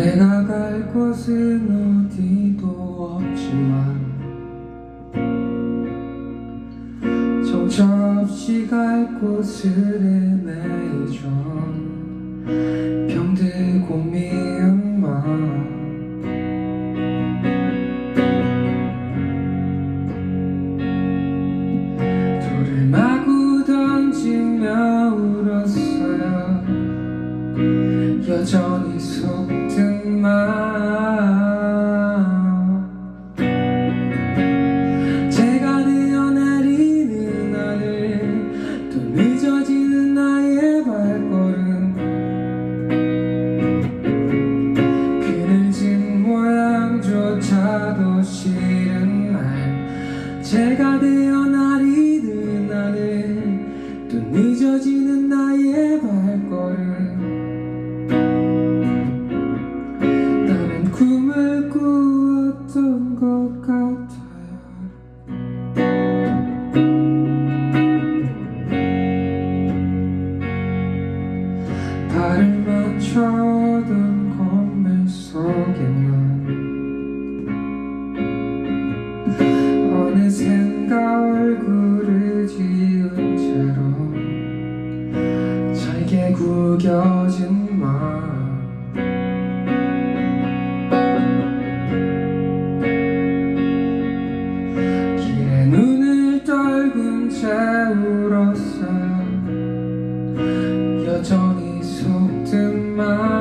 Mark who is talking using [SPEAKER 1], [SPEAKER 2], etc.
[SPEAKER 1] 내가 갈 곳은 어디도 없지만 정처 없이 갈 곳을 헤매이죠 제가 되어 나리는 하늘 또 늦어지는 나의 발걸음. 나는 꿈을 꾸었던 것 같아 담겨진 맘 길에 눈을 떨군 채 울었어. 여전히 속든 말